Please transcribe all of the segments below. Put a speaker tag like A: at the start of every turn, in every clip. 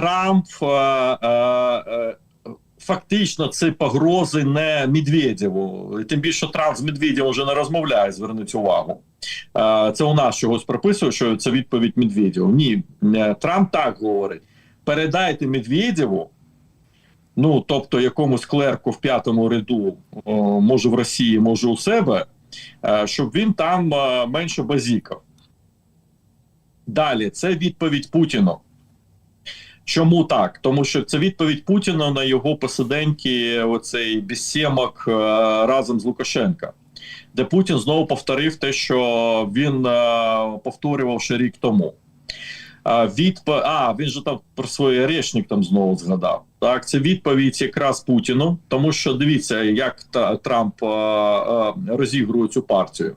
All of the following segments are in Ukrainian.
A: Трамп е, е, е, фактично це погрози не Медведєву. Тим більше Трамп з Медведєвим вже не розмовляє. Зверніть увагу. Це у нас чогось прописує, що це відповідь Медведєву. Ні, Трамп так говорить: передайте Медведєву. Ну, тобто, якомусь клерку в п'ятому ряду, о, може в Росії, може у себе, е, щоб він там е, менше базікав. Далі, це відповідь Путіну. Чому так? Тому що це відповідь Путіна на його посиденьки, оцей безсємок е, разом з Лукашенка, де Путін знову повторив те, що він е, повторював ще рік тому. А, відп... а він же там про свій орешник там знову згадав. Так, це відповідь якраз Путіну, тому що дивіться, як Трамп розігрує цю партію.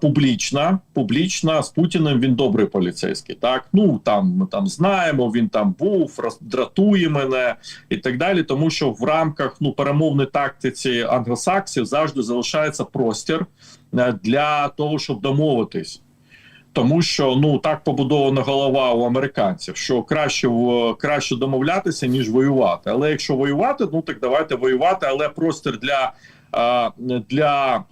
A: Публічна, публічна з Путіним він добрий поліцейський. Так, ну там ми там знаємо, він там був, роздратує мене і так далі. Тому що в рамках ну перемовної тактиці англосаксів завжди залишається простір е, для того, щоб домовитись тому що ну так побудована голова у американців, що краще краще домовлятися ніж воювати. Але якщо воювати, ну так давайте воювати. Але простір для для.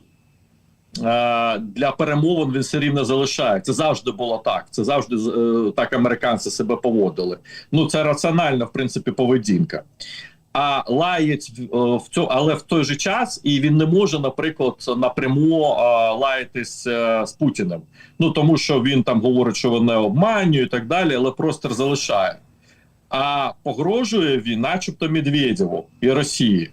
A: А, Для перемовин він все рівно залишає. Це завжди було так. Це завжди е, так американці себе поводили. Ну це раціональна, в принципі, поведінка. А лаять в е, цьому, але в той же час, і він не може, наприклад, напряму лаятись е, з Путіним. Ну тому що він там говорить, що вони обманюють і так далі, але простір залишає. А погрожує він, начебто, Медведєву і Росії.